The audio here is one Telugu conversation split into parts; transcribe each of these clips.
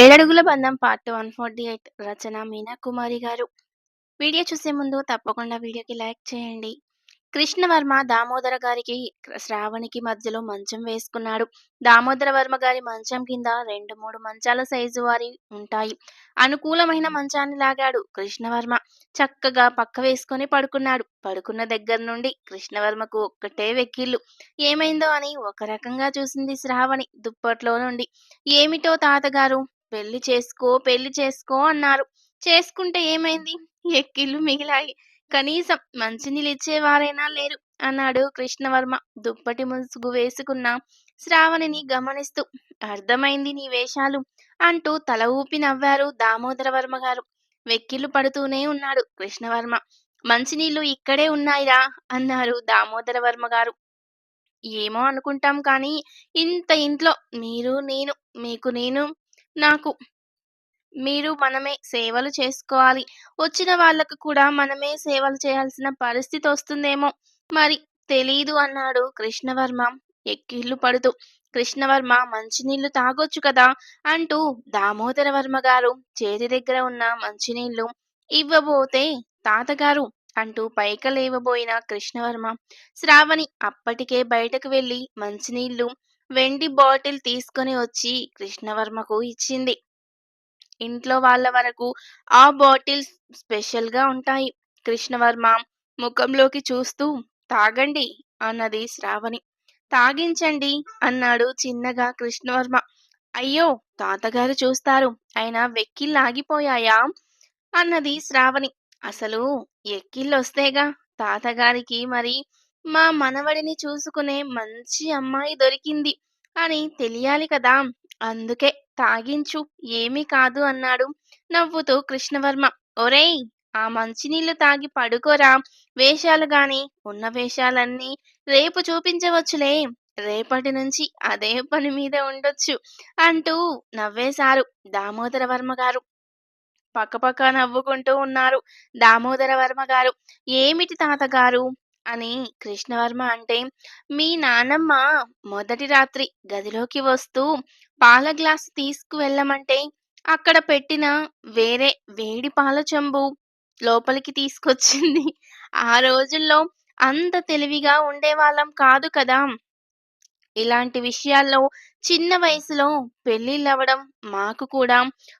ఏడడుగుల బంధం పార్ట్ వన్ ఫార్టీ ఎయిట్ రచన మీనా కుమారి గారు. వీడియో చూసే ముందు తప్పకుండా వీడియోకి లైక్ చేయండి. కృష్ణవర్మ దామోదర గారికి శ్రావణికి మధ్యలో మంచం వేసుకున్నాడు. దామోదర వర్మ గారి మంచం కింద రెండు మూడు మంచాల సైజు వారి ఉంటాయి. అనుకూలమైన మంచాన్ని లాగాడు కృష్ణవర్మ. చక్కగా పక్క వేసుకొని పడుకున్నాడు. పడుకున్న దగ్గర నుండి కృష్ణవర్మకు ఒక్కటే వెక్కిళ్ళు ఏమైందో అని ఒక రకంగా చూసింది శ్రావణి దుప్పట్లో నుండి ఏమిటో తాతగారు? పెళ్ళి చేసుకో పెళ్ళి చేసుకో అన్నారు. చేసుకుంటే ఏమైంది? ఎక్కిళ్ళు మిగిలాయి. కనీసం మంచినీళ్ళు ఇచ్చేవారైనా లేరు అన్నాడు కృష్ణవర్మ. దుప్పటి ముసుగు వేసుకున్న శ్రావణిని గమనిస్తూ అర్థమైంది నీ వేషాలు అంటూ తల ఊపి నవ్వారు దామోదర వర్మ గారు. వెక్కిళ్ళు పడుతూనే ఉన్నాడు కృష్ణవర్మ. మంచినీళ్ళు ఇక్కడే ఉన్నాయిరా అన్నారు దామోదర వర్మ గారు. ఏమో అనుకుంటాం కానీ ఇంత ఇంట్లో మీరు నేను మీకు నేను నాకు మీరు మనమే సేవలు చేసుకోవాలి. వచ్చిన వాళ్ళకు కూడా మనమే సేవలు చేయాల్సిన పరిస్థితి వస్తుందేమో. మరి తెలీదు అన్నాడు కృష్ణవర్మ. ఎక్కిళ్ళు పడుతూ కృష్ణవర్మ మంచినీళ్ళు తాగొచ్చు కదా అంటూ దామోదర వర్మ గారు చేతి దగ్గర ఉన్న మంచినీళ్ళు ఇవ్వబోతే తాతగారు అంటూ పైకలేవబోయిన కృష్ణవర్మ శ్రావణి అప్పటికే బయటకు వెళ్ళి మంచినీళ్ళు వెండి బాటిల్ తీసుకొని వచ్చి కృష్ణవర్మకు ఇచ్చింది. ఇంట్లో వాళ్ళ వరకు ఆ బాటిల్స్ స్పెషల్గా ఉంటాయి. కృష్ణవర్మ ముఖంలోకి చూస్తూ తాగండి అన్నది శ్రావణి. తాగించండి అన్నాడు చిన్నగా కృష్ణవర్మ. అయ్యో తాతగారు చూస్తారు. ఆయన వెక్కిళ్ళాగిపోయాయా అన్నది శ్రావణి. అసలు ఎక్కిళ్ళొస్తేగా తాతగారికి మరి మా మనవడిని చూసుకునే మంచి అమ్మాయి దొరికింది అని తెలియాలి కదా. అందుకే తాగించు ఏమీ కాదు అన్నాడు నవ్వుతూ కృష్ణవర్మ. ఒరేయ్ ఆ మంచినీళ్ళు తాగి పడుకోరా. వేషాలు గాని ఉన్న వేషాలన్నీ రేపు చూపించవచ్చులే. రేపటి నుంచి అదే పని మీద ఉండొచ్చు అంటూ నవ్వేశారు దామోదర వర్మ గారు. పక్కపక్క నవ్వుకుంటూ ఉన్నారు దామోదర వర్మ గారు. ఏమిటి తాతగారు? అని కృష్ణవర్మ అంటే మీ నానమ్మ మొదటి రాత్రి గదిలోకి వస్తూ పాల గ్లాసు తీసుకువెళ్ళమంటే అక్కడ పెట్టిన వేరే వేడి పాల చెంబు లోపలికి తీసుకొచ్చింది. ఆ రోజుల్లో అంత తెలివిగా ఉండేవాళ్ళం కాదు కదా! ఇలాంటి విషయాల్లో చిన్న వయసులో పెళ్ళిళ్ళవడం మాకు కూడా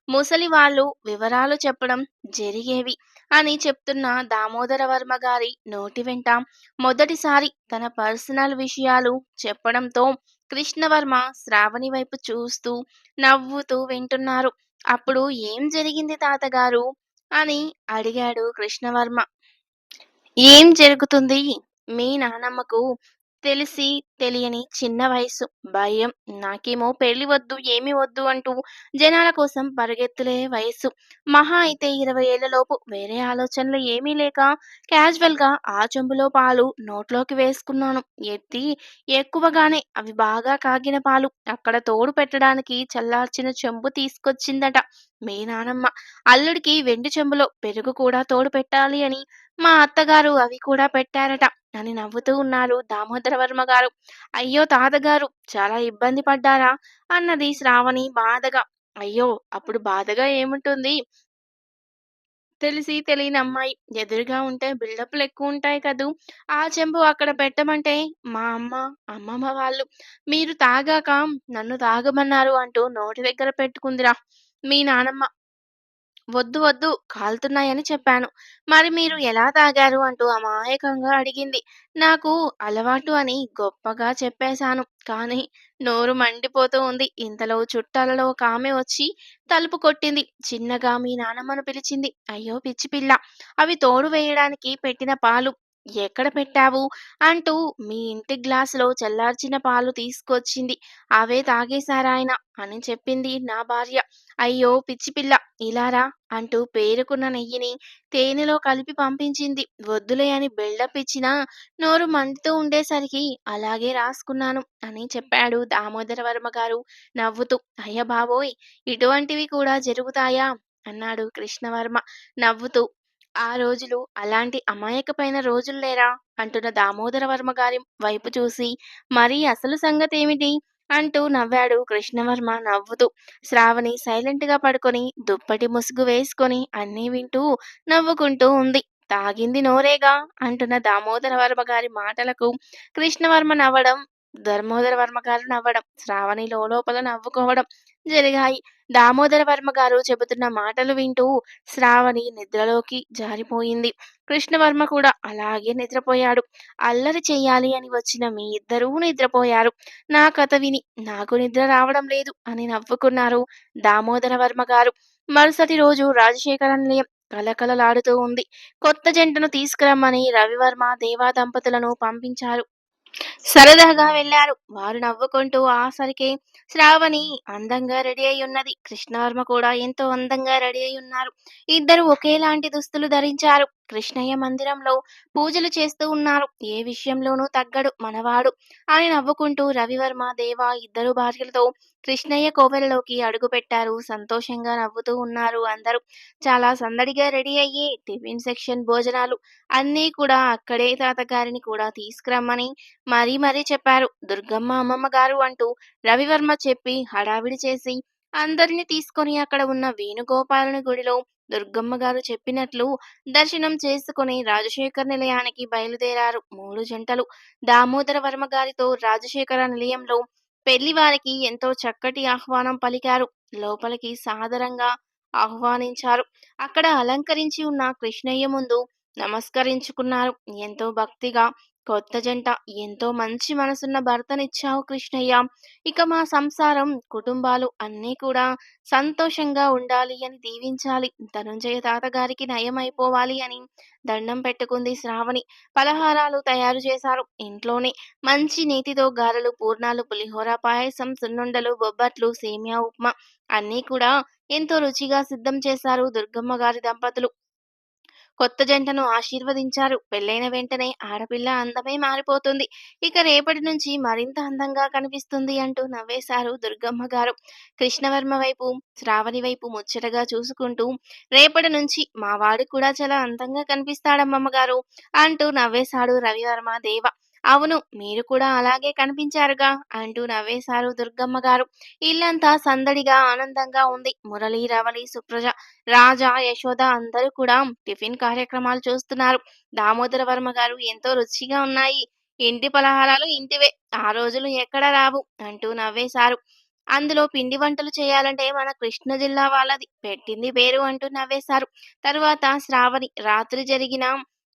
ముసలి వాళ్ళు వివరాలు చెప్పడం జరిగేవి అని చెప్తున్న దామోదర వర్మ గారి నోటి వెంట మొదటిసారి తన పర్సనల్ విషయాలు చెప్పడంతో కృష్ణవర్మ శ్రావణి వైపు చూస్తూ నవ్వుతూ వింటున్నారు. అప్పుడు ఏం జరిగింది తాతగారు? అని అడిగాడు కృష్ణవర్మ. ఏం జరుగుతుంది? మీ నానమ్మకు తెలిసి తెలియని చిన్న వయసు భయం. నాకేమో పెళ్ళి వద్దు ఏమి వద్దు అంటూ జనాల కోసం పరిగెత్తులే వయసు మహా అయితే ఇరవై ఏళ్ళలోపు వేరే ఆలోచనలు ఏమీ లేక క్యాజువల్గా ఆ చెంబులో పాలు నోట్లోకి వేసుకున్నాను. ఎత్తి ఎక్కువగానే అవి బాగా కాగిన పాలు. అక్కడ తోడు పెట్టడానికి చల్లార్చిన చెంబు తీసుకొచ్చిందట మీ నానమ్మ. అల్లుడికి వెండి చెంబులో పెరుగు కూడా తోడు పెట్టాలి అని మా అత్తగారు అవి కూడా పెట్టారట. అని నవ్వుతూ ఉన్నారు. దామోదర వర్మ గారు అయ్యో తాతగారు చాలా ఇబ్బంది పడ్డారా? అన్నది శ్రావణి బాధగా. అయ్యో అప్పుడు బాధగా ఏముంటుంది? తెలిసి తెలియని అమ్మాయి. ఎదురుగా ఉంటే బిల్డప్లు ఎక్కువ ఉంటాయి కదూ. ఆ చెంబు అక్కడ పెట్టమంటే మా అమ్మ అమ్మమ్మ వాళ్ళు మీరు తాగాక నన్ను తాగమన్నారు అంటూ నోటి దగ్గర పెట్టుకుందిరా. మీ నానమ్మ వద్దు వద్దు కాలుతున్నాయని చెప్పాను. మరి మీరు ఎలా తాగారు? అంటూ అమాయకంగా అడిగింది. నాకు అలవాటు అని గొప్పగా చెప్పేశాను. కానీ నోరు మండిపోతూ ఉంది. ఇంతలో చుట్టాలలో ఒక ఆమె వచ్చి తలుపు కొట్టింది. చిన్నగా మీ నానమ్మను పిలిచింది. అయ్యో పిచ్చి పిల్ల. అవి తోడు వేయడానికి పెట్టిన పాలు. ఎక్కడ పెట్టావు? అంటూ మీ ఇంటి గ్లాసులో చల్లార్చిన పాలు తీసుకొచ్చింది. అవే తాగేశారాయన అని చెప్పింది నా భార్య. అయ్యో పిచ్చి పిల్ల ఇలారా అంటూ పేరుకున్న నెయ్యిని తేనెలో కలిపి పంపించింది. వద్దులే అని బిల్డప్ ఇచ్చినా నోరు మండుతూ ఉండేసరికి అలాగే రాసుకున్నాను అని చెప్పాడు దామోదర వర్మ గారు నవ్వుతూ. అయ్య బాబోయ్ ఇటువంటివి కూడా జరుగుతాయా? అన్నాడు కృష్ణవర్మ నవ్వుతూ. ఆ రోజులు అలాంటి అమాయకమైన రోజుల్లేరా అంటున్న దామోదర వర్మ గారి వైపు చూసి మరి అసలు సంగతి ఏమిటి అంటూ నవ్వాడు కృష్ణవర్మ నవ్వుతూ. శ్రావణి సైలెంట్‌గా పడుకొని, దుప్పటి ముసుగు వేసుకొని అన్నీ వింటూ, నవ్వుకుంటూ ఉంది. తాగింది నోరేగా అంటున్న దామోదర వర్మ గారి మాటలకు కృష్ణవర్మ నవ్వడం, ధర్మోదర వర్మ గారు నవ్వడం, శ్రావణి లోలోపల నవ్వుకోవడం జరిగాయి. దామోదర వర్మ గారు చెబుతున్న మాటలు వింటూ శ్రావణి నిద్రలోకి జారిపోయింది. కృష్ణవర్మ కూడా అలాగే నిద్రపోయాడు. అల్లరి చేయాలి అని వచ్చిన మీ ఇద్దరూ నిద్రపోయారు. నా కథ విని నాకు నిద్ర రావడం లేదు అని నవ్వుకున్నారు దామోదర వర్మ గారు. మరుసటి రోజు రాజశేఖర నిలయం కళకళలాడుతూ ఉంది. కొత్త జంటను తీసుకురమ్మని రవివర్మ, దేవా దంపతులను పంపించారు. సరదాగా వెళ్ళారు. వారు నవ్వుకుంటూ ఆ సరికే శ్రావణి అందంగా రెడీ అయి ఉన్నది కృష్ణవర్మ కూడా ఎంతో అందంగా రెడీ అయి ఉన్నారు ఇద్దరు ఒకేలాంటి దుస్తులు ధరించారు. కృష్ణయ్య మందిరంలో పూజలు చేస్తూ ఉన్నారు. ఏ విషయంలోనూ తగ్గడు మనవాడు అని నవ్వుకుంటూ రవివర్మ, దేవ ఇద్దరు భార్యలతో కృష్ణయ్య కోవెలలోకి అడుగుపెట్టారు. సంతోషంగా నవ్వుతూ ఉన్నారు అందరూ. చాలా సందడిగా రెడీ అయ్యి టిఫిన్ సెక్షన్, భోజనాలు అన్నీ కూడా అక్కడే తాతగారిని కూడా తీసుకురమ్మని మరీ మరీ చెప్పారు. దుర్గమ్మ అమ్మమ్మ గారు అంటూ రవివర్మ చెప్పి హడావిడి చేసి అందరిని తీసుకొని అక్కడ ఉన్న వేణుగోపాలని గుడిలో దుర్గమ్మ గారు చెప్పినట్లు దర్శనం చేసుకుని రాజశేఖర నిలయానికి బయలుదేరారు మూడు జంటలు. దామోదర వర్మ గారితో రాజశేఖర నిలయంలో పెళ్ళి వారికి ఎంతో చక్కటి ఆహ్వానం పలికారు. లోపలికి సాదరంగా ఆహ్వానించారు. అక్కడ అలంకరించి ఉన్న కృష్ణయ్య ముందు నమస్కరించుకున్నారు. ఎంతో భక్తిగా కొత్త జంట ఎంతో మంచి మనసున్న భర్తనిచ్చావు కృష్ణయ్య. ఇక మా సంసారం, కుటుంబాలు అన్నీ కూడా సంతోషంగా ఉండాలి అని దీవించాలి. ధనుంజయ తాతగారికి నయమైపోవాలి అని దండం పెట్టుకుంది శ్రావణి. పలహారాలు తయారు చేశారు ఇంట్లోనే. మంచి నీతితో గారెలు, పూర్ణాలు, పులిహోర, పాయసం, సున్నుండలు, బొబ్బట్లు, సేమియా ఉప్మా అన్నీ కూడా ఎంతో రుచిగా సిద్ధం చేశారు దుర్గమ్మ గారి దంపతులు. కొత్త జంటను ఆశీర్వదించారు. పెళ్ళైన వెంటనే ఆడపిల్ల అందమే మారిపోతుంది. ఇక రేపటి నుంచి మరింత అందంగా కనిపిస్తుంది అంటూ నవ్వేశారు దుర్గమ్మ గారు. కృష్ణవర్మ వైపు, శ్రావణి వైపు ముచ్చటగా చూసుకుంటూ రేపటి నుంచి మా వాడు కూడా చాలా అందంగా కనిపిస్తాడమ్మమ్మగారు అంటూ నవ్వేశాడు రవివర్మ దేవ. అవును మీరు కూడా అలాగే కనిపించారుగా అంటూ నవ్వేశారు దుర్గమ్మ గారు. ఇల్లంతా సందడిగా ఆనందంగా ఉంది. మురళి, రవళి, సుప్రజ, రాజా, యశోద అందరూ కూడా టిఫిన్ కార్యక్రమాలు చూస్తున్నారు. దామోదర వర్మ గారు ఎంతో రుచిగా ఉన్నాయి. ఇంటి పలహారాలు ఇంటివే. ఆ రోజులు ఎక్కడ రావు అంటూ నవ్వేశారు. అందులో పిండి వంటలు చేయాలంటే మన కృష్ణ జిల్లా వాళ్ళది పెట్టింది పేరు అంటూ నవ్వేశారు. తరువాత శ్రావణి రాత్రి జరిగిన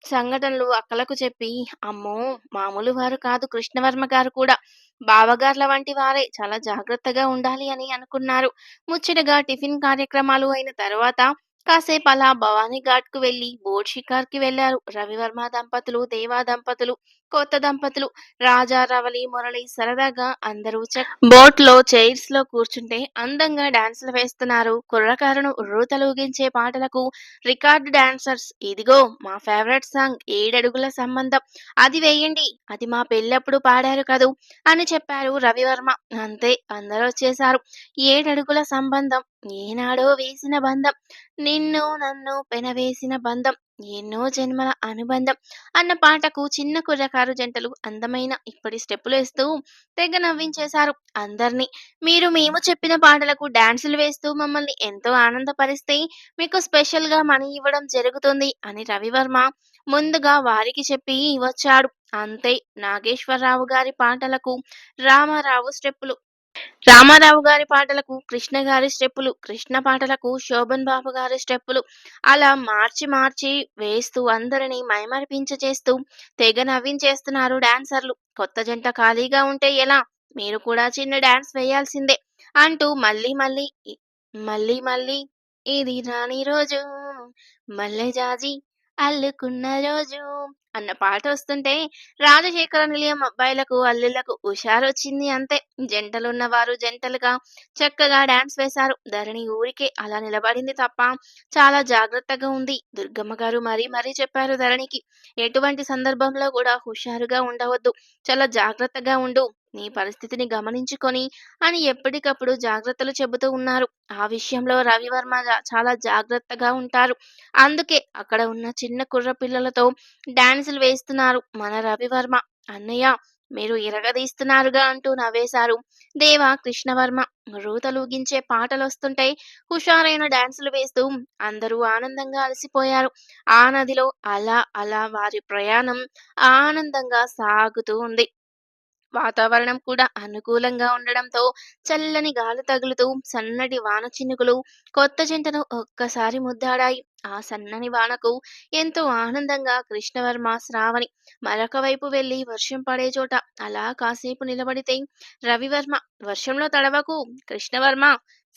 సంఘటనలు అక్కలకు చెప్పి అమ్మో! మామూలు వారు కాదు కృష్ణవర్మ గారు కూడా. బావగార్ల వంటి వారే. చాలా జాగ్రత్తగా ఉండాలి అని అనుకున్నారు. ముచ్చటగా టిఫిన్ కార్యక్రమాలు అయిన తర్వాత కాసేపు అలా భవానీ ఘాట్‌కు వెళ్ళి బోట్ షికార్‌కి వెళ్ళారు రవివర్మ దంపతులు, దేవా దంపతులు, కొత్త దంపతులు. రాజా, రవళి, మురళి సరదాగా అందరూ బోట్లో చైర్స్లో కూర్చుంటే అందంగా డాన్సులు వేస్తున్నారు. కుర్రకారును ఉర్రూతలూగించే పాటలకు రికార్డ్ డాన్సర్స్. ఇదిగో మా ఫేవరెట్ సాంగ్ ఏడడుగుల సంబంధం అది వేయండి. అది మా పెళ్ళప్పుడు పాడారు కదూ అని చెప్పారు రవివర్మ. అంతే అందరూ వచ్చేశారు ఏడడుగుల సంబంధం ఏనాడో వేసిన బంధం నిన్ను నన్ను పెనవేసిన బంధం ఎన్నో జన్మల అనుబంధం అన్న పాటకు చిన్న కుర్రకారు జంటలు అందమైన ఇప్పటి స్టెప్పులు వేస్తూ తెగ నవ్వించేశారు అందరినీ మీరు మేము చెప్పిన పాటలకు డాన్సులు వేస్తూ మమ్మల్ని ఎంతో ఆనందపరిస్తే మీకు స్పెషల్‌గా మనీ ఇవ్వడం జరుగుతుంది అని రవివర్మ ముందుగా వారికి చెప్పి వచ్చాడు. అంతే నాగేశ్వరరావు గారి పాటలకు రామారావు స్టెప్పులు. రామారావు గారి పాటలకు కృష్ణ గారి స్టెప్పులు. కృష్ణ పాటలకు శోభన్ బాబు గారి స్టెప్పులు. అలా మార్చి మార్చి వేస్తూ అందరినీ మైమరిపించేస్తూ తెగ నవ్వించేస్తున్నారు డాన్సర్లు. కొత్త జంట ఖాళీగా ఉంటే ఎలా? మీరు కూడా చిన్న డాన్స్ వేయాల్సిందే అంటూ మళ్ళీ మళ్ళీ మళ్ళీ మళ్ళీ ఇది రాని రోజు మల్లె జాజి అల్లుకున్న రోజు అన్న పాట వస్తుంటే రాజశేఖర నిలయం అబ్బాయిలకు, అల్లుళ్ళకు హుషారొచ్చింది అంతే. జంటలున్న వారు జంటలుగా చక్కగా డాన్స్ వేశారు. ధరణి ఊరికే అలా నిలబడింది తప్ప చాలా జాగ్రత్తగా ఉంది. దుర్గమ్మ గారు మరీ మరీ చెప్పారు ధరణికి. ఎటువంటి సందర్భంలో కూడా హుషారుగా ఉండవద్దు. చాలా జాగ్రత్తగా ఉండు. నీ పరిస్థితిని గమనించుకొని అని ఎప్పటికప్పుడు జాగ్రత్తలు చెబుతూ ఉన్నారు. ఆ విషయంలో రవివర్మ చాలా జాగ్రత్తగా ఉంటారు. అందుకే అక్కడ ఉన్న చిన్న కుర్ర పిల్లలతో డాన్స్ డాన్సులు వేస్తున్నారు. మన రవివర్మ. అన్నయ్య మీరు ఇరగదీస్తున్నారుగా అంటూ నవ్వేశారు. దేవ కృష్ణవర్మ రూతలూగించే వస్తుంటాయి హుషారైన డాన్సులు వేస్తూ అందరూ ఆనందంగా అలసిపోయారు. ఆ నదిలో అలా అలా వారి ప్రయాణం ఆనందంగా సాగుతూ ఉంది. వాతావరణం కూడా అనుకూలంగా ఉండడంతో చల్లని గాలి తగులుతూ సన్నటి వాన చినుకులు కొత్త జంటను ఒక్కసారి ముద్దాడాయి. ఆ సన్నని వానకు ఎంతో ఆనందంగా కృష్ణవర్మ శ్రావణి మరొక వైపు వెళ్ళి వర్షం పడే చోట అలా కాసేపు నిలబడితే రవివర్మ వర్షంలో తడవకు. కృష్ణవర్మ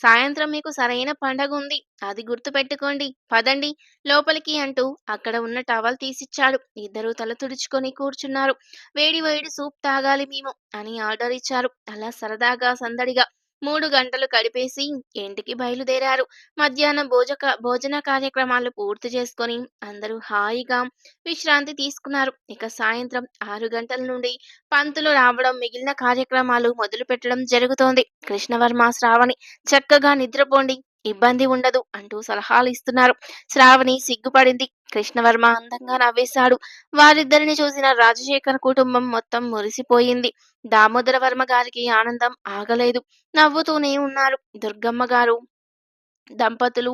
సాయంత్రం మీకు సరైన పండగ ఉంది అది గుర్తు పెట్టుకోండి పదండి లోపలికి అంటూ అక్కడ ఉన్న టవల్ తీసిచ్చాడు. ఇద్దరు తల తుడుచుకొని కూర్చున్నారు. వేడి వేడి సూప్ తాగాలి మేము అని ఆర్డర్ ఇచ్చారు. అలా సరదాగా సందడిగా మూడు గంటలు గడిపేసి ఇంటికి బయలుదేరారు. మధ్యాహ్నం భోజక భోజన కార్యక్రమాలు పూర్తి చేసుకొని అందరూ హాయిగా విశ్రాంతి తీసుకున్నారు. ఇక సాయంత్రం ఆరు గంటల నుండి పంతులు రావడం మిగిలిన కార్యక్రమాలు మొదలు పెట్టడం జరుగుతోంది. కృష్ణవర్మ శ్రావణి చక్కగా నిద్రపోండి. ఇబ్బంది ఉండదు అంటూ సలహాలు ఇస్తున్నారు. శ్రావణి సిగ్గుపడింది. కృష్ణవర్మ అందంగా నవ్వేశాడు. వారిద్దరిని చూసిన రాజశేఖర్ కుటుంబం మొత్తం మురిసిపోయింది. దామోదర వర్మ గారికి ఆనందం ఆగలేదు. నవ్వుతూనే ఉన్నారు. దుర్గమ్మ గారు దంపతులు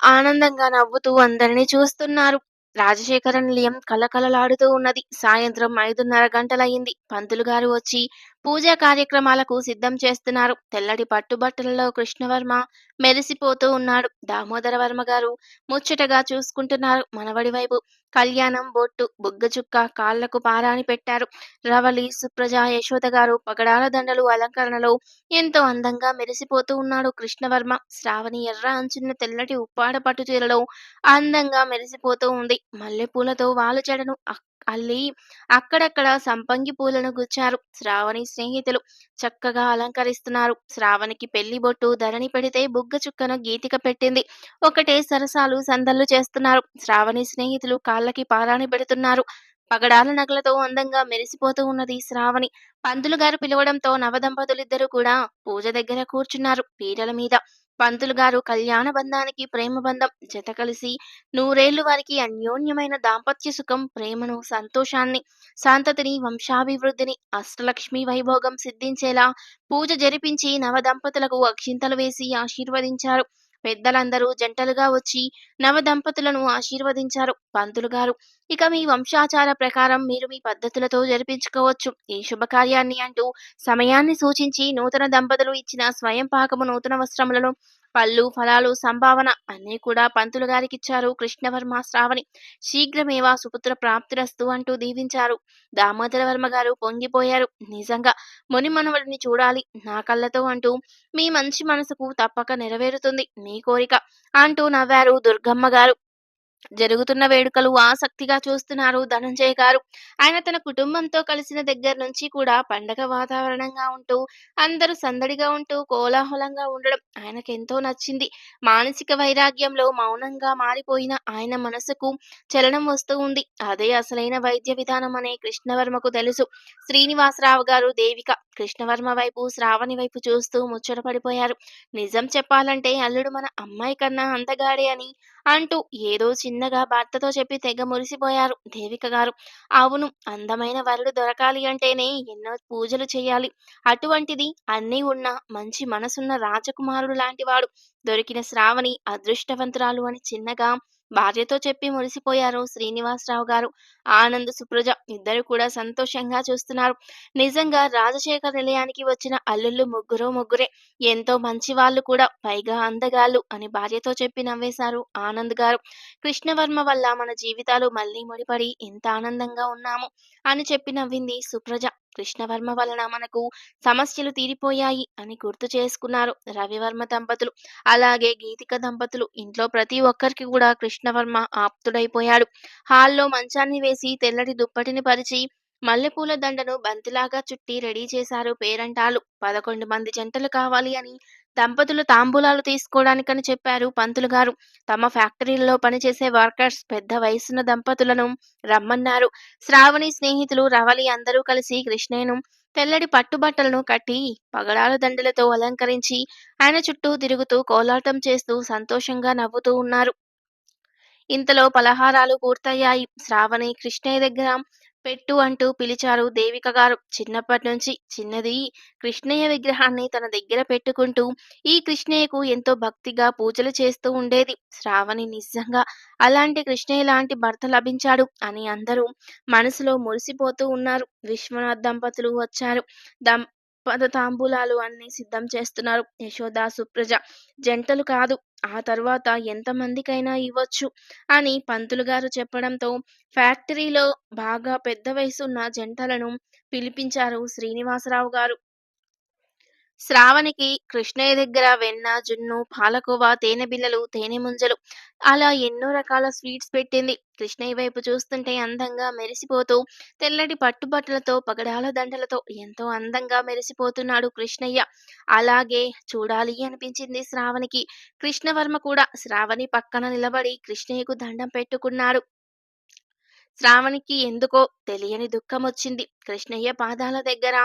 ఆనందంగా నవ్వుతూ అందరినీ చూస్తున్నారు. రాజశేఖర నిలయం కలకలలాడుతూ ఉన్నది. సాయంత్రం ఐదున్నర గంటలయ్యింది. పంతులు గారు వచ్చి పూజా కార్యక్రమాలకు సిద్ధం చేస్తున్నారు. తెల్లటి పట్టుబట్టలలో కృష్ణవర్మ మెరిసిపోతూ ఉన్నాడు. దామోదర వర్మ గారు ముచ్చటగా చూసుకుంటున్నారు. మనవడి వైపు కళ్యాణం బొట్టు బుగ్గ చుక్క కాళ్ళకు పారాని పెట్టారు. రవలి సుప్రజ యశోద గారు పగడాల దండలు అలంకరణలో ఎంతో అందంగా మెరిసిపోతూ ఉన్నాడు కృష్ణవర్మ. శ్రావణి ఎర్ర అంచున్న తెల్లటి ఉప్పాడ పట్టు చీరలో అందంగా మెరిసిపోతూ ఉంది. మల్లెపూలతో వాలు చెడను. అల్లి అక్కడక్కడ సంపంగి పూలను గుచ్చారు. శ్రావణి స్నేహితులు చక్కగా అలంకరిస్తున్నారు. శ్రావణికి పెళ్ళి బొట్టు ధరణి పెడితే బుగ్గ చుక్కను గీతిక పెట్టింది. ఒకటే సరసాలు సందళ్ళు చేస్తున్నారు. శ్రావణి స్నేహితులు కాళ్ళకి పారాని పెడుతున్నారు. పగడాల నగలతో అందంగా మెరిసిపోతూ ఉన్నది శ్రావణి. పంతులు గారు పిలవడంతో నవదంపతులిద్దరూ కూడా పూజ దగ్గర కూర్చున్నారు. పీటల మీద పంతులు గారు కళ్యాణ బంధానికి ప్రేమ బంధం జత కలిసి నూరేళ్ళు వారికి అన్యోన్యమైన దాంపత్య సుఖం ప్రేమను సంతోషాన్ని శాంతతిని వంశాభివృద్ధిని అష్టలక్ష్మి వైభోగం సిద్ధించేలా పూజ జరిపించి నవదంపతులకు అక్షింతలు వేసి ఆశీర్వదించారు. పెద్దలందరూ జంటలుగా వచ్చి నవ దంపతులను ఆశీర్వదించారు. పంతులు గారు ఇక మీ వంశాచార ప్రకారం మీరు మీ పద్ధతులతో జరిపించుకోవచ్చు. ఈ శుభకార్యాన్ని అంటూ సమయాన్ని సూచించి నూతన దంపతులు ఇచ్చిన స్వయం పాకము నూతన వస్త్రములను పళ్ళు ఫలాలు సంభావన అన్నీ కూడా పంతులు గారికిచ్చారు కృష్ణవర్మ శ్రావణి. శీఘ్రమేవా సుపుత్ర ప్రాప్తిరస్తు అంటూ దీవించారు. దామోదర వర్మ గారు పొంగిపోయారు. నిజంగా ముని మనవడిని చూడాలి నా కళ్ళతో అంటూ మీ మంచి మనసుకు తప్పక నెరవేరుతుంది మీ కోరిక అంటూ నవ్వారు దుర్గమ్మ గారు. జరుగుతున్న వేడుకలు ఆసక్తిగా చూస్తున్నారు ధనంజయ్ గారు. ఆయన తన కుటుంబంతో కలిసిన దగ్గర నుంచి కూడా పండగ వాతావరణంగా ఉంటూ అందరూ సందడిగా ఉంటూ కోలాహలంగా ఉండడం ఆయనకు ఎంతో నచ్చింది. మానసిక వైరాగ్యంలో మౌనంగా మారిపోయిన ఆయన మనసుకు చలనం వస్తూ ఉంది. అదే అసలైన వైద్య విధానం అనే కృష్ణవర్మకు తెలుసు. శ్రీనివాసరావు గారు దేవిక కృష్ణవర్మ వైపు శ్రావణి వైపు చూస్తూ ముచ్చటపడిపోయారు నిజం చెప్పాలంటే అల్లుడు మన అమ్మాయి కన్నా అందగాడే అని అంటూ ఏదో చిన్నగా భర్తతో చెప్పి తెగ మురిసిపోయారు దేవిక గారు. అవును అందమైన వరుడు దొరకాలి అంటేనే ఎన్నో పూజలు చేయాలి. అటువంటిది అన్నీ ఉన్న మంచి మనసున్న రాజకుమారుడు లాంటివాడు దొరికిన శ్రావణి అదృష్టవంతురాలు అని చిన్నగా భార్యతో చెప్పి మురిసిపోయారు. శ్రీనివాసరావు గారు ఆనంద్ సుప్రజ ఇద్దరు కూడా సంతోషంగా చూస్తున్నారు. నిజంగా రాజశేఖర్ నిలయానికి వచ్చిన అల్లుళ్ళు ముగ్గురు ముగ్గురే ఎంతో మంచి వాళ్ళు కూడా. పైగా అందగాళ్ళు అని భార్యతో చెప్పి నవ్వేశారు ఆనంద్ గారు. కృష్ణవర్మ వల్ల మన జీవితాలు మళ్ళీ ముడిపడి ఎంత ఆనందంగా ఉన్నాము అని చెప్పి నవ్వింది సుప్రజ. కృష్ణవర్మ వలన మనకు సమస్యలు తీరిపోయాయి అని గుర్తు చేసుకున్నారు రవివర్మ దంపతులు. అలాగే గీతిక దంపతులు. ఇంట్లో ప్రతి ఒక్కరికి కూడా కృష్ణవర్మ ఆప్తుడైపోయాడు. హాల్లో మంచాన్ని వేసి తెల్లటి దుప్పటిని పరిచి మల్లెపూల దండను బంతిలాగా చుట్టి రెడీ చేశారు పేరంటాలు. పదకొండు మంది జంటలు కావాలి అని దంపతులు తాంబూలాలు తీసుకోవడానికని చెప్పారు పంతులు గారు. తమ ఫ్యాక్టరీలలో పనిచేసే వర్కర్స్ పెద్ద వయసున్న దంపతులను రమ్మన్నారు. శ్రావణి స్నేహితులు రవలి అందరూ కలిసి కృష్ణయ్యను తెల్లడి పట్టుబట్టలను కట్టి పగడాల దండలతో అలంకరించి ఆయన చుట్టూ తిరుగుతూ కోలాటం చేస్తూ సంతోషంగా నవ్వుతూ ఉన్నారు. ఇంతలో పలహారాలు పూర్తయ్యాయి. శ్రావణి కృష్ణయ్య దగ్గర పెట్టు అంటూ పిలిచారు దేవిక గారు. చిన్నప్పటి నుంచి చిన్నది కృష్ణయ్య విగ్రహాన్ని తన దగ్గర పెట్టుకుంటూ ఈ కృష్ణయ్యకు ఎంతో భక్తిగా పూజలు చేస్తూ ఉండేది. శ్రావణి నిజంగా అలాంటి కృష్ణయ్య లాంటి భర్త లభించాడు అని అందరూ మనసులో మురిసిపోతూ ఉన్నారు. విశ్వనాథ్ దంపతులు వచ్చారు. దం పద తాంబూలాలు అన్ని సిద్ధం చేస్తున్నారు. యశోద సుప్రజ జంటలు కాదు ఆ తర్వాత ఎంతమందికైనా ఇవ్వచ్చు అని పంతులు గారు చెప్పడంతో ఫ్యాక్టరీలో బాగా పెద్ద వయసున్న జంటలను పిలిపించారు శ్రీనివాసరావు గారు. శ్రావణికి కృష్ణయ్య దగ్గర వెన్న జున్ను పాలకోవా తేనె బిళ్ళలు తేనె ముంజలు అలా ఎన్నో రకాల స్వీట్స్ పెట్టింది. కృష్ణయ్య వైపు చూస్తుంటే అందంగా మెరిసిపోతూ తెల్లటి పట్టుబట్టలతో పగడాల దండలతో ఎంతో అందంగా మెరిసిపోతున్నాడు కృష్ణయ్య. అలాగే చూడాలి అనిపించింది శ్రావణికి. కృష్ణవర్మ కూడా శ్రావణి పక్కన నిలబడి కృష్ణయ్యకు దండం పెట్టుకున్నాడు. శ్రావణికి ఎందుకో తెలియని దుఃఖం వచ్చింది. కృష్ణయ్య పాదాల దగ్గర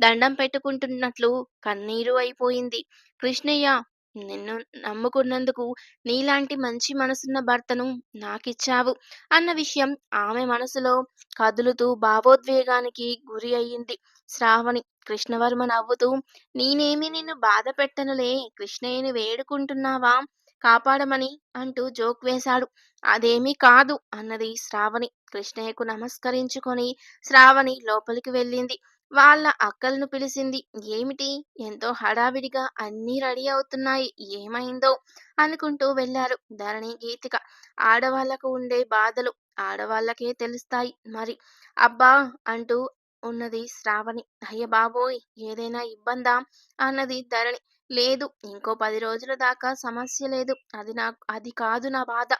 దండం పెట్టుకుంటున్నట్లు కన్నీరు అయిపోయింది. కృష్ణయ్య నిన్ను నమ్ముకున్నందుకు నీలాంటి మంచి మనసున్న భర్తను నాకిచ్చావు అన్న విషయం ఆమె మనసులో కదులుతూ భావోద్వేగానికి గురి అయ్యింది. శ్రావణి కృష్ణవర్మ నవ్వుతూ నేనేమి నిన్ను బాధ పెట్టనులే? కృష్ణయ్యని వేడుకుంటున్నావా? కాపాడమని అంటూ జోక్ వేశాడు. అదేమీ కాదు అన్నది శ్రావణి. కృష్ణయ్యకు నమస్కరించుకొని శ్రావణి లోపలికి వెళ్ళింది. వాళ్ళ అక్కలను పిలిచింది ఏమిటి? ఎంతో హడావిడిగా అన్నీ రెడీ అవుతున్నాయి. ఏమైందో? అనుకుంటూ వెళ్ళారు ధరణి గీతిక. ఆడవాళ్ళకు ఉండే బాధలు ఆడవాళ్ళకే తెలుస్తాయి. మరి అబ్బా అంటూ ఉన్నది శ్రావణి. అయ్య బాబోయ్! ఏదైనా ఇబ్బందా? అన్నది ధరణి. లేదు. ఇంకో పది రోజుల దాకా సమస్య లేదు. అది నాకు అది కాదు నా బాధ.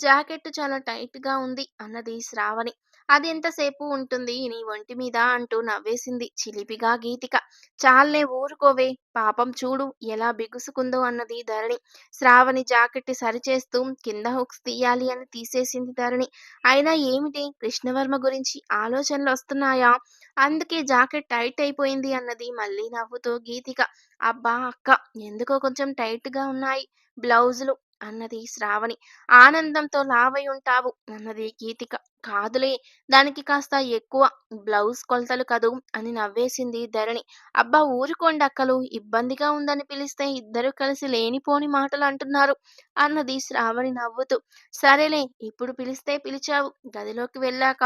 జాకెట్ చాలా టైట్గా ఉంది అన్నది శ్రావణి. అది ఎంతసేపు ఉంటుంది? నీ ఒంటి మీద అంటూ నవ్వేసింది చిలిపిగా గీతిక. చాలే ఊరుకోవే. పాపం చూడు ఎలా బిగుసుకుందో అన్నది ధరణి. శ్రావణి జాకెట్ సరిచేస్తూ కింద హుక్స్ తీయాలి అని తీసేసింది ధరణి. అయినా ఏమిటి? కృష్ణవర్మ గురించి ఆలోచనలు వస్తున్నాయా? అందుకే జాకెట్ టైట్ అయిపోయింది అన్నది మళ్ళీ నవ్వుతూ గీతిక. అబ్బా అక్క ఎందుకో కొంచెం టైట్గా ఉన్నాయి బ్లౌజులు. అన్నది శ్రావణి. ఆనందంతో లావై ఉంటావు అన్నది గీతిక. కాదులే దానికి కాస్త ఎక్కువ బ్లౌజ్ కొలతలు కదూ అని నవ్వేసింది ధరణి. అబ్బా ఊరుకోండి అక్కలు ఇబ్బందిగా ఉందని పిలిస్తే ఇద్దరు కలిసి లేనిపోని మాటలు అంటున్నారు అన్నది శ్రావణి నవ్వుతూ. సరేలే ఇప్పుడు పిలిస్తే పిలిచావు గదిలోకి వెళ్ళాక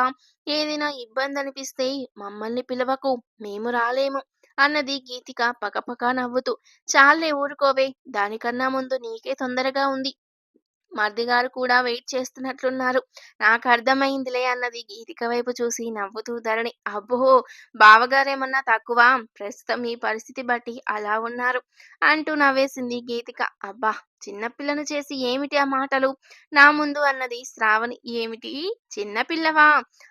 ఏదైనా ఇబ్బంది అనిపిస్తే మమ్మల్ని పిలవకు మేము రాలేము. అన్నది గీతిక పకపక నవ్వుతూ చాలే ఊరుకోవే దానికన్నా ముందు నీకే తొందరగా ఉంది. మర్దిగారు కూడా వెయిట్ చేస్తున్నట్లున్నారు. నాకు అర్థమైందిలే అన్నది గీతిక వైపు చూసి నవ్వుతూ ధరణి. అబ్బో! బావగారేమన్నా తక్కువ? ప్రస్తుతం ఈ పరిస్థితి బట్టి అలా ఉన్నారు అంటూ నవ్వేసింది గీతిక. అబ్బా! చిన్నపిల్లను చేసి ఏమిటి ఆ మాటలు? నా ముందు అన్నది శ్రావణి. ఏమిటి? చిన్నపిల్లవా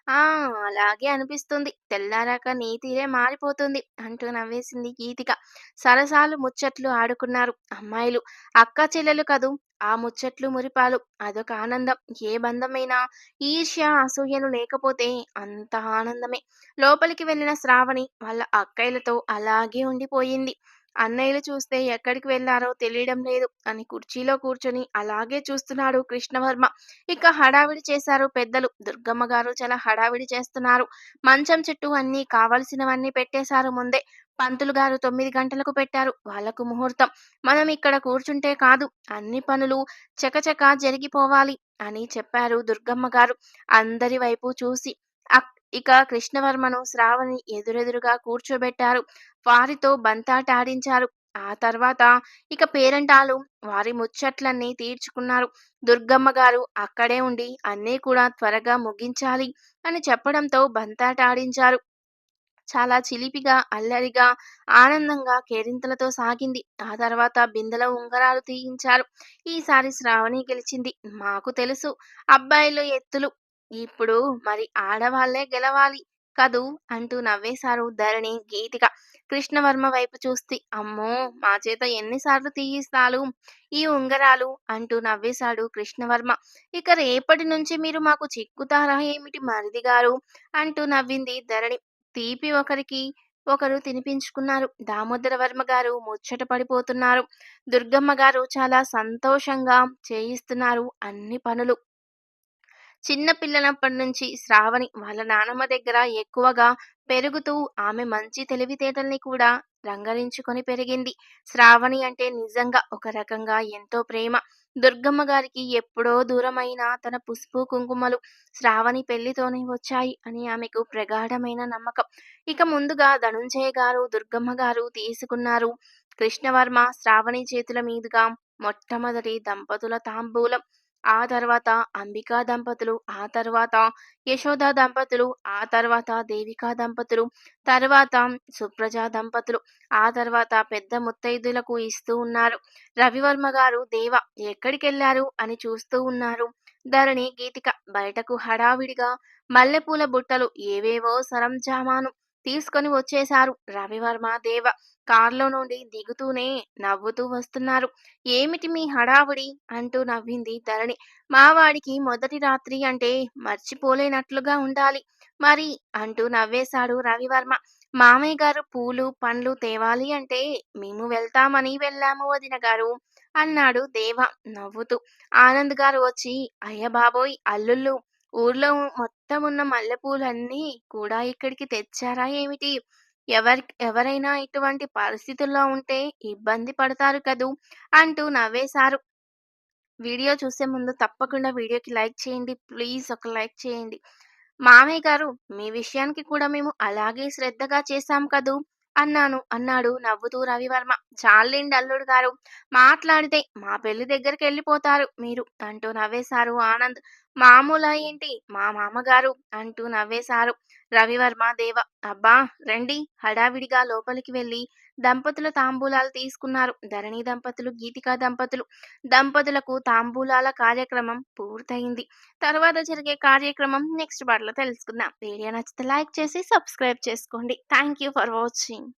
ఆ అలాగే అనిపిస్తుంది. తెల్లారాక నీ తీరే మారిపోతుంది అంటూ నవ్వేసింది గీతిక. సరసాలు ముచ్చట్లు ఆడుకున్నారు అమ్మాయిలు. అక్క చెల్లెలు కదూ? ఆ ముచ్చట్లు మురిపాలు. అదొక ఆనందం. ఏ బంధమైనా ఈర్ష్య అసూయలు లేకపోతే అంత ఆనందమే. లోపలికి వెళ్ళిన శ్రావణి వాళ్ళ అక్కయ్యలతో అలాగే ఉండిపోయింది. అన్నయ్యలు చూస్తే ఎక్కడికి వెళ్ళారో తెలియడం లేదు. అని కుర్చీలో కూర్చొని అలాగే చూస్తున్నాడు కృష్ణవర్మ. ఇక హడావిడి చేశారు పెద్దలు. దుర్గమ్మ గారు చాలా హడావిడి చేస్తున్నారు. మంచం చుట్టూ అన్ని కావలసినవన్నీ పెట్టేశారు ముందే. పంతులు గారు తొమ్మిది గంటలకు పెట్టారు. వాళ్ళకు ముహూర్తం. మనం ఇక్కడ కూర్చుంటే కాదు. అన్ని పనులు చకచక జరిగిపోవాలి అని చెప్పారు దుర్గమ్మ గారు. అందరి వైపు చూసి ఇక కృష్ణవర్మను శ్రావణి ఎదురెదురుగా కూర్చోబెట్టారు. వారితో బంతాటాడించారు ఆ తర్వాత ఇక పేరంటాలు వారి ముచ్చట్లన్నీ తీర్చుకున్నారు. దుర్గమ్మ గారు అక్కడే ఉండి అన్నీ కూడా త్వరగా ముగించాలి అని చెప్పడంతో బంతాటాడించారు చాలా చిలిపిగా అల్లరిగా ఆనందంగా కేరింతలతో సాగింది. ఆ తర్వాత బిందెల ఉంగరాలు తీయించారు. ఈసారి శ్రావణి గెలిచింది. మాకు తెలుసు. అబ్బాయిలు ఎత్తులు. ఇప్పుడు మరి ఆడవాళ్ళే గెలవాలి కదూ అంటూ నవ్వేశారు ధరణి గీతిక. కృష్ణవర్మ వైపు చూస్తే అమ్మో! మా చేత ఎన్నిసార్లు తీయిస్తాలు ఈ ఉంగరాలు అంటూ నవ్వేశాడు కృష్ణవర్మ. ఇక రేపటి నుంచి మీరు మాకు చిక్కుతారా ఏమిటి మరిది గారు? అంటూ నవ్వింది ధరణి. తీపి ఒకరికి ఒకరు తినిపించుకున్నారు. దామోదరవర్మ గారు ముచ్చట పడిపోతున్నారు. దుర్గమ్మ గారు చాలా సంతోషంగా చేయిస్తున్నారు అన్ని పనులు. చిన్న పిల్లనప్పటి నుంచి శ్రావణి వాళ్ళ నానమ్మ దగ్గర ఎక్కువగా పెరుగుతూ ఆమె మంచి తెలివితేటల్ని కూడా రంగరించుకొని పెరిగింది. శ్రావణి అంటే నిజంగా ఒక రకంగా ఎంతో ప్రేమ. దుర్గమ్మ గారికి ఎప్పుడో దూరమైన తన పుష్పు కుంకుమలు శ్రావణి పెళ్ళితోనే వచ్చాయి అని ఆమెకు ప్రగాఢమైన నమ్మకం. ఇక ముందుగా ధనుంజయ గారు, దుర్గమ్మ గారు తీసుకున్నారు. కృష్ణవర్మ, శ్రావణి చేతుల మీదుగా మొట్టమొదటి దంపతుల తాంబూలం. ఆ తర్వాత అంబికా దంపతులు, ఆ తర్వాత యశోద దంపతులు, ఆ తర్వాత దేవికా దంపతులు, తర్వాత సుప్రజ దంపతులు, ఆ తర్వాత పెద్ద ముత్తైదులకు ఇస్తూ ఉన్నారు. రవివర్మ గారు దేవ ఎక్కడికెళ్ళారు అని చూస్తూ ఉన్నారు. ధరణి, గీతిక బయటకు హడావిడిగా మల్లెపూల బుట్టలు ఏవేవో సరంజామాను తీసుకొని వచ్చేశారు. రవివర్మ, దేవ కార్లో నుండి దిగుతూనే నవ్వుతూ వస్తున్నారు. ఏమిటి మీ హడావుడి? అంటూ నవ్వింది ధరణి. మావాడికి మొదటి రాత్రి అంటే మర్చిపోలేనట్లుగా ఉండాలి మరి అంటూ నవ్వేశాడు రవివర్మ. మామయ్య గారు పూలు, పండ్లు తేవాలి అంటే మేము వెళ్తామని వెళ్ళాము వదిన గారు అన్నాడు దేవ నవ్వుతూ. ఆనంద్ గారు వచ్చి అయ్య బాబోయ్ అల్లుళ్ళు ఊర్లో మొత్తం ఉన్న మల్లెపూలన్నీ కూడా ఇక్కడికి తెచ్చారా ఏమిటి? ఎవరి ఎవరైనా ఇటువంటి పరిస్థితుల్లో ఉంటే ఇబ్బంది పడతారు కదూ అంటూ నవ్వేశారు. వీడియో చూసే ముందు తప్పకుండా వీడియోకి లైక్ చేయండి. ప్లీజ్ ఒక లైక్ చేయండి. మామయ్య గారు మీ విషయానికి కూడా మేము అలాగే శ్రద్ధగా చేశాం కదూ అన్నాను అన్నాడు నవ్వుతూ రవివర్మ. చాలండి అల్లుడు గారు మాట్లాడితే మా పెళ్ళి దగ్గరికి వెళ్ళిపోతారు మీరు అంటూ నవ్వేశారు ఆనంద్. మామూలు ఏంటి మా మామగారు అంటూ నవ్వేశారు రవివర్మ, దేవ. అబ్బా రండి హడావిడిగా లోపలికి వెళ్ళి దంపతుల తాంబూలాలు తీసుకున్నారు. ధరణి దంపతులు, గీతికా దంపతులు. దంపతులకు తాంబూలాల కార్యక్రమం పూర్తయింది. తర్వాత జరిగే కార్యక్రమం నెక్స్ట్ పాటలో తెలుసుకుందాం. వీడియో నచ్చితే లైక్ చేసి సబ్స్క్రైబ్ చేసుకోండి. Thank you for watching.